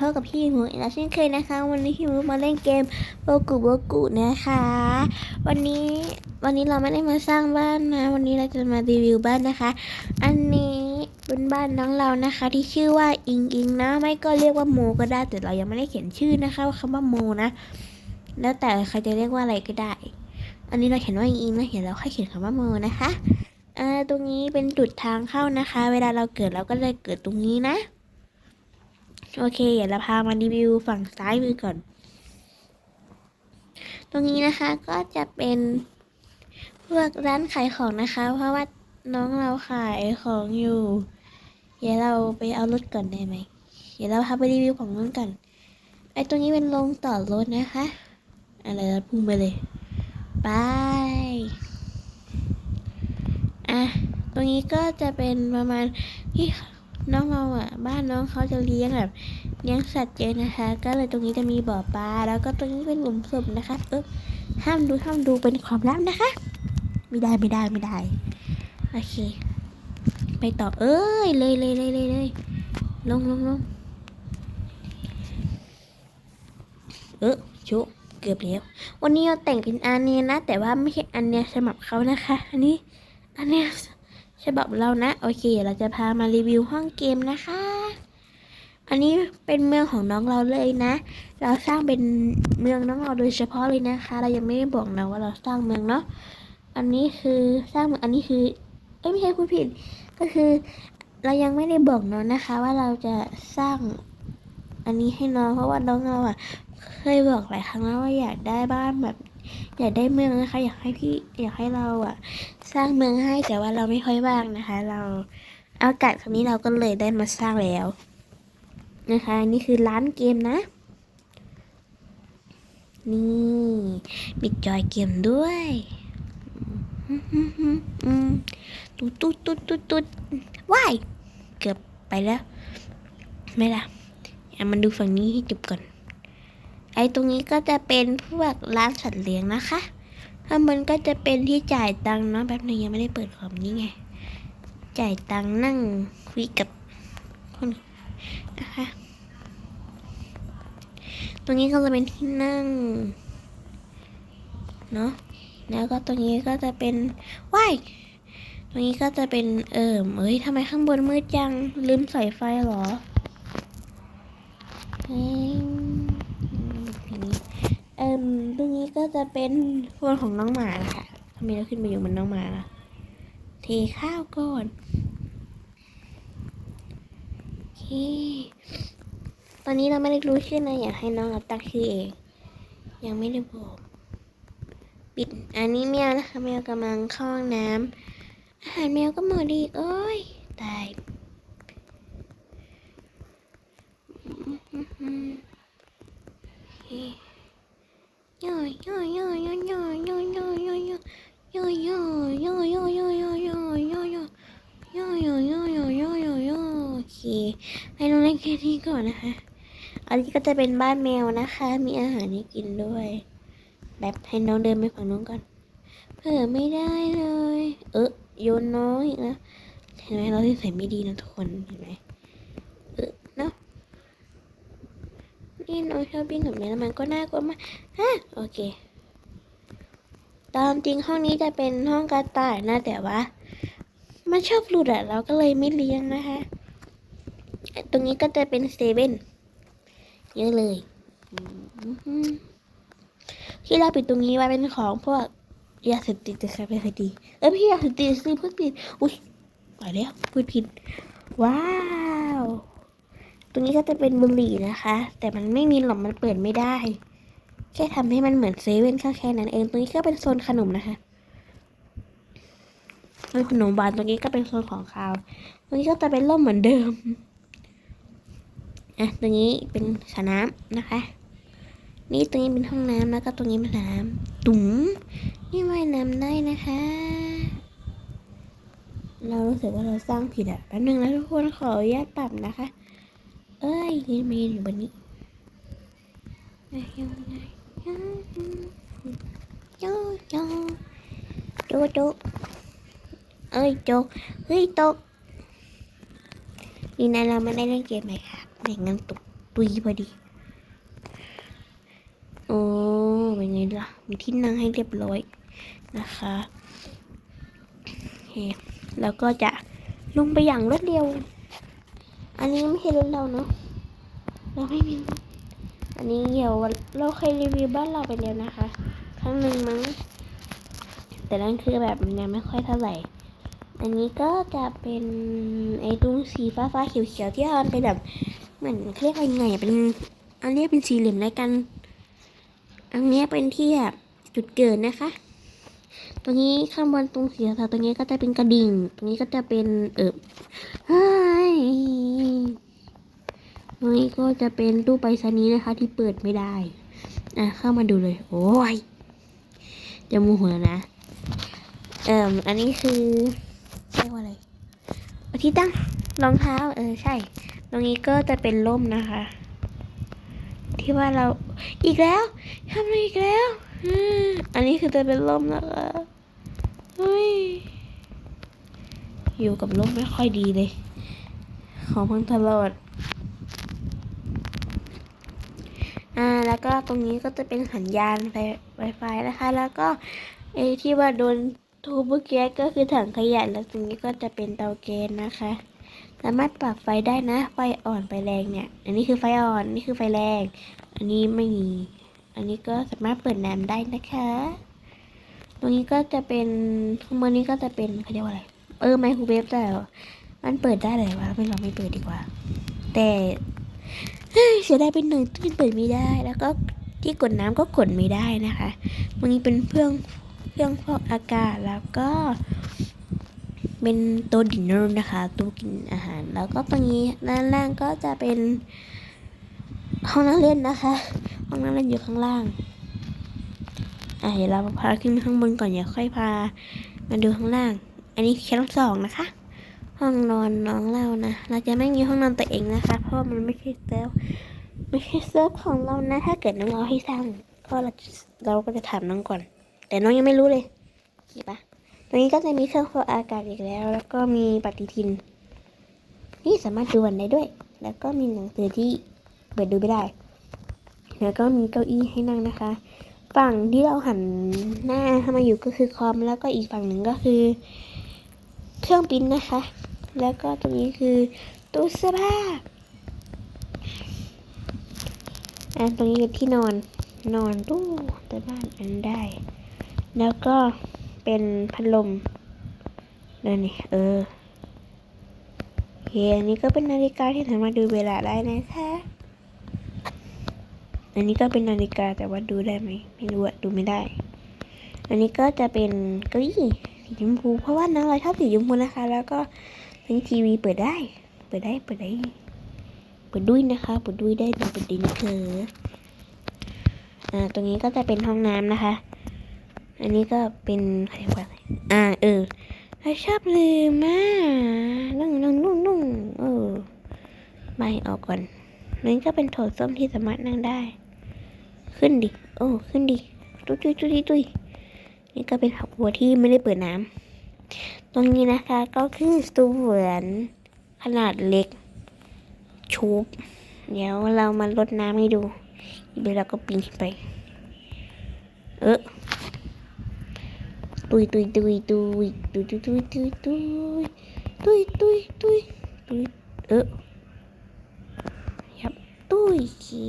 พบกับพี่หมูอีกแล้วเช่นเคยนะคะ วันนี้พี่หมูมาเล่นเกมโบกุโบกุนะคะ วันนี้วันนี้เราไม่ได้มาสร้างบ้านนะ วันนี้เราจะมารีวิวบ้านนะคะ อันนี้เป็นบ้านน้องเรานะคะ ที่ชื่อว่าอิงอิงนะ ไม่ก็เรียกว่าโมก็ได้แต่เรายังไม่ได้เขียนชื่อนะคะว่าคำว่าโมนะ แล้วแต่ใครจะเรียกว่าอะไรก็ได้ อันนี้เราเขียนว่าอิงอิงนะเขียนแล้วค่อยเขียนคำว่าโมนะคะอ่าตรงนี้เป็นจุดทางเข้านะคะ เวลาเราเกิดเราก็เลยเกิดตรงนี้นะ โอเคเดี๋ยวเราพามารีวิวฝั่งซ้ายมือก่อน ตรงนี้นะคะก็จะเป็นพวกร้านขายของนะคะ เพราะว่าน้องเราขายของอยู่ เดี๋ยวเราไปเอารถก่อนได้ไหม เดี๋ยวเราพาไปรีวิวของนู้นก่อนไอ้ตรงนี้เป็นโรงต่อรถนะคะ อะไรเราพุ่งไปเลยไปอะตรงนี้ก็จะเป็นประมาณที่ น้องเราอะ บ้านน้องเขาจะเลี้ยงแบบเลี้ยงสัตว์เยอะนะคะ ก็เลยตรงนี้จะมีบ่อปลา แล้วก็ตรงนี้เป็นหลุมศพนะคะ เออห้ามดูห้ามดูเป็นความลับนะคะ ไม่ได้ไม่ได้ไม่ได้ โอเค ไปต่อ เอ้ยเลยเลยเลยเลยเลยลงลงลงเออชุเกือบแล้ว วันนี้เราแต่งเป็นอันเนียนะ แต่ว่าไม่ใช่อันเนียฉบับเขานะคะ อันนี้ อันเนีย ฉบับเรานะ โอเค เราจะพามารีวิวห้องเกมนะคะ อันนี้เป็นเมืองของน้องเราเลยนะ เราสร้างเป็นเมืองน้องเราโดยเฉพาะเลยนะคะ เรายังไม่ได้บอกนะว่าเราสร้างเมืองเนาะ อันนี้คือสร้างเมืองอันนี้คือ เอ้ยไม่ใช่พูดผิด ก็คือ เรายังไม่ได้บอกน้องนะคะ ว่าเราจะสร้างอันนี้ให้น้องเพราะว่าน้องเราอะเคยบอกหลายครั้งแล้วว่าอยากได้บ้านแบบ อยากได้เมืองนะคะ อยากให้พี่อยากให้เราอะ สร้างเมืองให้แต่ว่าเราไม่ค่อยว่างนะคะ เราอากาศครั้งนี้เราก็เลยได้มาสร้างแล้ว นะคะ นี่คือร้านเกมนะ นี่มีจอยเกมด้วยตุ๊ดตุ๊ดตุ๊ดตุ๊ดตุ๊ดว้ายเกือบไปแล้ว ไม่ละอะมันดูฝั่งนี้ให้จบก่อน ไอ้ตรงนี้ก็จะเป็นพวกร้านสัตว์เลี้ยงนะคะข้างบนก็จะเป็นที่จ่ายตังค์เนาะแบบนึงยังไม่ได้เปิดคอมนี่ไง จ่ายตังค์นั่งคุยกับคนนะคะ ตรงนี้ก็จะเป็นที่นั่งเนาะแล้วก็ตรงนี้ก็จะเป็นว้ายตรงนี้ก็จะเป็นเอิมเอ้ยทำไมข้างบนมืดจังลืมใส่ไฟเหรอนี้เอิมตรงนี้ก็จะเป็นโฟนของน้องหมาค่ะทำไมเราขึ้นมาอยู่บนน้องหมาล่ะ เทข้าวก่อนโอเคตอนนี้เราไม่ได้รู้ชื่อนะอยากให้น้องเราตั้งชื่อเอง ยังไม่ได้บอก ปิด อันนี้แมวนะคะแมวกำลังเข้าห้องน้ำอาหารแมวก็หมดอีกโอ้ยตายอยย่อยย่อย คให้น้องเล่นแค่นี้ก่อนนะคะ อันนี้ก็จะเป็นบ้านแมวนะคะ มีอาหารให้กินด้วย แบบให้น้องเดินไปฝั่งนู้นก่อน เผื่อไม่ได้เลย เออโยนน้องอีกแล้วเห็นไหมเราที่ใส่ไม่ดีนะทุกคน เห็นไหมเออเนาะ นี่น้องชอบวิ่งกับแม่แล้วมันก็น่ากลัวมากฮะโอเค ตามจริงห้องนี้จะเป็นห้องกระต่ายนะแต่ว่ามันชอบหลุดอะเราก็เลยไม่เลี้ยงนะคะ ตรงนี้ก็จะเป็นเซเว่นเยอะเลยที่เราปิดตรงนี้ไว้เป็นของพวกยาเสพติดนะคะไม่เคยดีเอ้พี่ยาเสพติดซื้อพูดผิดอุ้ยไปแล้วพูดผิดว้า นี้ก็จะเป็นบุหรี่นะคะ แต่มันไม่มีหรอกมันเปิดไม่ได้ แค่ทำให้มันเหมือนเซเว่นแค่แค่นั้นเอง ตรงนี้ก็เป็นโซนขนมนะคะเป็นขนมหวานตรงนี้ก็เป็นโซนของคาว ตรงนี้ก็จะเป็นร่มเหมือนเดิมอะตรงนี้เป็นสระน้ำนะคะ นี่ตรงนี้เป็นห้องน้ำแล้วก็ตรงนี้เป็นน้ำตุ๋มนี่ว่ายน้ำได้นะคะ เรารู้สึกว่าเราสร้างผิดอะแป๊บนึงนะทุกคนขออนุญาตปรับนะคะ เอ้ยนี่มีอยู่บนนี้อะยังไงโจโจโจโจเอ้ยโจเฮ้ยตกนี่นะเราไม่ได้เล่นเกมไหมครับเด็กงั้นตกตุยพอดีโอ้เป็นไงล่ะมีที่นั่งให้เรียบร้อยนะคะโอเคแล้วก็จะลงไปอย่างรวดเร็ว อันนี้ไม่ใช่รถเราเนาะเราไม่มีอันนี้เดี๋ยวเราเคยรีวิวบ้านเราไปแล้วนะคะ ครั้งหนึ่งมั้ง แต่นั่นคือแบบมันยังไม่ค่อยเท่าไหร่ อันนี้ก็จะเป็นไอ้ตรงสีฟ้าฟ้าๆเขียวๆที่มันเป็นแบบเหมือนเรียกว่ายังไงเป็นอันนี้เป็นสี่เหลี่ยมแล้วกัน อันนี้เป็นที่แบบจุดเกิดนะคะ ตรงนี้ข้างบนตรงสีขาวตรงนี้ก็จะเป็นกระดิ่ง ตรงนี้ก็จะเป็นเอิบเฮ้ย ตรงนี้ก็จะเป็นตู้ไปรษณีย์นะคะ ที่เปิดไม่ได้ อะเข้ามาดูเลย โอ้ยจะโมูหัวนะ เอ่มอันนี้คือเรียกว่าอะไรอที่ตั้งรองเท้า เออใช่ ตรงนี้ก็จะเป็นร่มนะคะ ที่ว่าเราอีกแล้วทำอะไรอีกแล้วอันนี้คือจะเป็นร่มนะคะเฮ้ยอยู่กับร่มไม่ค่อยดีเลย ของพังตลอด อ่า แล้ว ก็ตรงนี้ก็จะเป็นสัญญาณไฟไวไฟนะคะ แล้วก็ไอ้ที่ว่าโดนทูบเมื่อกี้ก็คือถังขยะแล้วตรงนี้ก็จะเป็นเตาแก๊สนะคะ สามารถปรับไฟได้นะ ไฟอ่อนไฟแรงเนี่ย อันนี้คือไฟอ่อนนี่คือไฟแรง อันนี้ไม่มี อันนี้ก็สามารถเปิดน้ำได้นะคะ ตรงนี้ก็จะเป็นข้างบนนี้ก็จะเป็นเขาเรียกว่าอะไร เออไมโครเวฟแต่มันเปิดได้เลยวะไม่ลองไม่เปิดดีกว่า แต่ เฮ้ยเสียดายเป็นหนึ่งที่เปิดไม่ได้ แล้วก็ที่กดน้ำก็กดไม่ได้นะคะตรงนี้เป็นเครื่องเครื่องฟอกอากาศแล้วก็เป็นต๊ะดินเนอร์นะคะตู้กินอาหาร แล้วก็ตรงนี้ด้านล่างก็จะเป็นห้องนั่งเล่นนะคะ ห้องนั่งเล่นอยู่ข้างล่างอะเดี๋ยวเราพาขึ้นข้างบนก่อนอย่าค่อยพามาดูข้างล่าง อันนี้ชั้นสองนะคะ ห้องนอนน้องเรานะ เราจะไม่มีห้องนอนตัวเองนะคะ เพราะมันไม่ใช่เซิร์ฟไม่ใช่เซิร์ฟของเรานะ ถ้าเกิดน้องเราให้สร้างก็เราเราก็จะถามน้องก่อน แต่น้องยังไม่รู้เลยเห็นปะตรงนี้ก็จะมีเครื่องฟอกอากาศอีกแล้ว แล้วก็มีปฏิทิน นี่สามารถดูวันได้ด้วย แล้วก็มีหนังสือที่เปิดดูไม่ได้ แล้วก็มีเก้าอี้ให้นั่งนะคะ ฝั่งที่เราหันหน้าเข้ามาอยู่ก็คือคอม แล้วก็อีกฝั่งหนึ่งก็คือ เครื่องปิ้นนะคะ แล้วก็ตรงนี้คือตู้เสื้อผ้าอ่าตรงนี้คือที่นอน นอนตู้แต่บ้านอันได้ แล้วก็เป็นพัดลมนั่นนี่เออเคอันนี้ก็เป็นนาฬิกาที่สามารถดูเวลาได้นะคะอันนี้ก็เป็นนาฬิกาแต่ว่าดูได้ไหมไม่รู้อะดูไม่ได้ อันนี้ก็จะเป็นเก้าอี้สีชมพูเพราะว่าน้องเราชอบสีชมพูนะคะ แล้วก็ ทั้งทีวีเปิดได้ เปิดได้ เปิดได้ เปิดด้วยนะคะ เปิดด้วยได้ดูเปิดดีนะคะ อ่า ตรงนี้ก็จะเป็นห้องน้ำนะคะ อันนี้ก็เป็นอะไรวะอ่า เออเราชอบลืมมากนุ่งนุ่งนุ่งนุ่งเออไม่ออกก่อนนั่นก็เป็นโถส้มที่สามารถนั่งได้ ขึ้นดิ โอ้ ขึ้นดิ ตุ้ยตุ้ยตุ้ยตุ้ยนี่ก็เป็นหักบัวที่ไม่ได้เปิดน้ำ ตรงนี้นะคะก็คือสวนขนาดเล็กชุบ เดี๋ยวเรามาลดน้ำให้ดูเดี๋ยวเราก็ปีนไป เออตุยตุยตุยตุยตุยตุยตุยตุยตุยตุยตุยตุยตุยเออยับตุยชี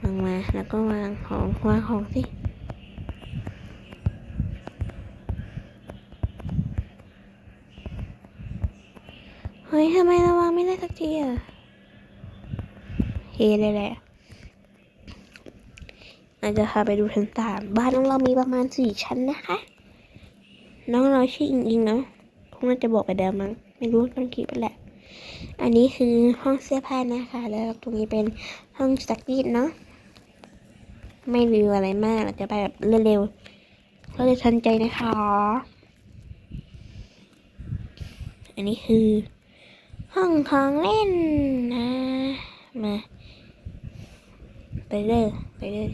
วางมาแล้วก็วางของวางของสิ เฮ้ยทำไมราวางไม่ได้สักทีอะเฮเลยแหละอาจจะพาไปดูชั้นสามบ้านของเรามีประมาณสี่ชั้นนะคะ น้องเราชื่ออิงอิงเนาะคงน่าจะบอกไปเดิมมั้งไม่รู้ต้องคิดไปแหละ อันนี้คือห้องเสื้อผ้านะคะ แล้วตรงนี้เป็นห้องซักรีดเนาะไม่รีวิวอะไรมากเราจะไปแบบเร็วๆก็เลยทันใจนะคะ อันนี้คือ ห้องของเล่นนะมาไปเลยไปเลย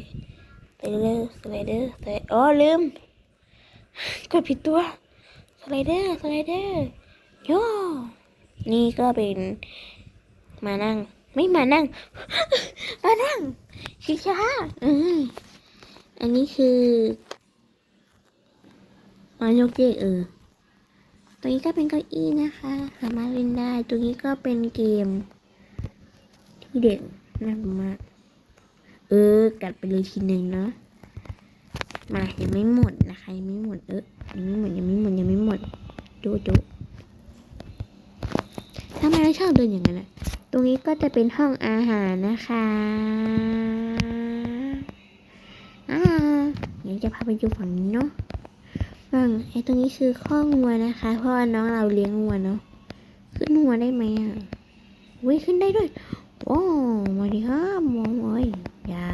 สไลเดอร์สไลเดอร์สไลอ๋อลืมกดผิดตัวสไลเดอร์สไลเดอร์โย่นี่ก็เป็นมานั่ง ไม่มานั่ง มานั่งช้าอืมอันนี้คือมายกเยกเออ ตัวนี้ก็เป็นเก้าอี้นะคะสามารถเล่นได้ ตัวนี้ก็เป็นเกม ที่เด็กน่าดูมาเออ กัดไปเลยทีหนึ่งเนาะมายังไม่หมดนะคะยังไม่หมดเออยังไม่หมดยังไม่หมดยังไม่หมดดูดูทำไมเราชอบเดินอย่างนั้นอะตรงนี้ก็จะเป็นห้องอาหารนะคะอ่าเดี๋ยวจะพาไปดูฝั่งนี้เนาะ ฝั่งไอ้ตรงนี้คือข้องวัวนะคะ เพราะว่าน้องเราเลี้ยงวัวเนาะขึ้นวัวได้ไหมอะวิขึ้นได้ด้วยโอ้มาดีครับมองเอ้ยอย่า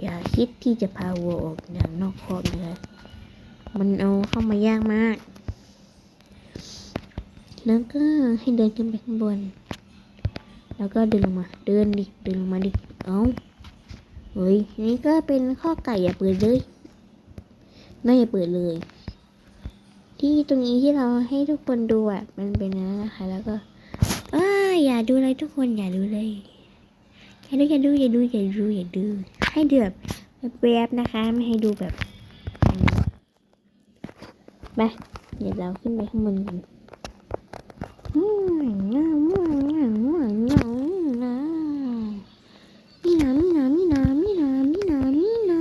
อย่าคิดที่จะพาวัวออกจากนอกคอกเลยมันเอาเข้ามายากมาก แล้วก็ให้เดินขึ้นไปข้างบน แล้วก็เดินลงมา เดินดิ เดินลงมาดิ เอาเฮ้ย นี่ก็เป็นข้อไก่อย่าเปิดเลยน่าอย่าเปิดเลย ที่ตรงนี้ที่เราให้ทุกคนดูอะมันเป็นอย่างนั้นนะคะ แล้วก็อ้าอย่าดูเลยทุกคนอย่าดูเลยอย่าดูอย่าดูอย่าดูอย่าดูอย่าดูให้ดูแบบแวบนะคะ ไม่ให้ดูแบบมไปเดี๋ยวเราขึ้นไปข้างบนกันอืมงามงามงามงามงามนะมีน้ำมีน้ำมีน้ำมีน้ำมีน้ำมีน้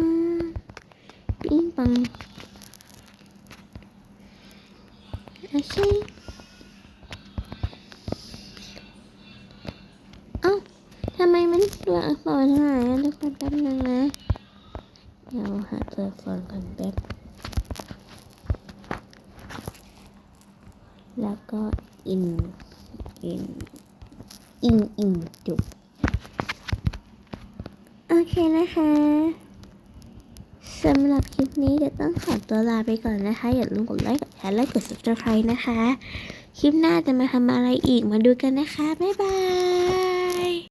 ำปิ้งปังโอเคเอ้า ทำไมมันตัวอักษรหายอะทุกคนแป๊บนึงนะ เดี๋ยวหาตัวอักษรก่อนแป๊บ แล้วก็อินอินอินอินจุดโอเคนะคะสำหรับคลิปนี้เดี๋ยวต้องขอตัวลาไปก่อนนะคะ อย่าลืมกดไลค์กดแชร์และกด subscribe นะคะ คลิปหน้าจะมาทำอะไรอีกมาดูกันนะคะ บ๊ายบาย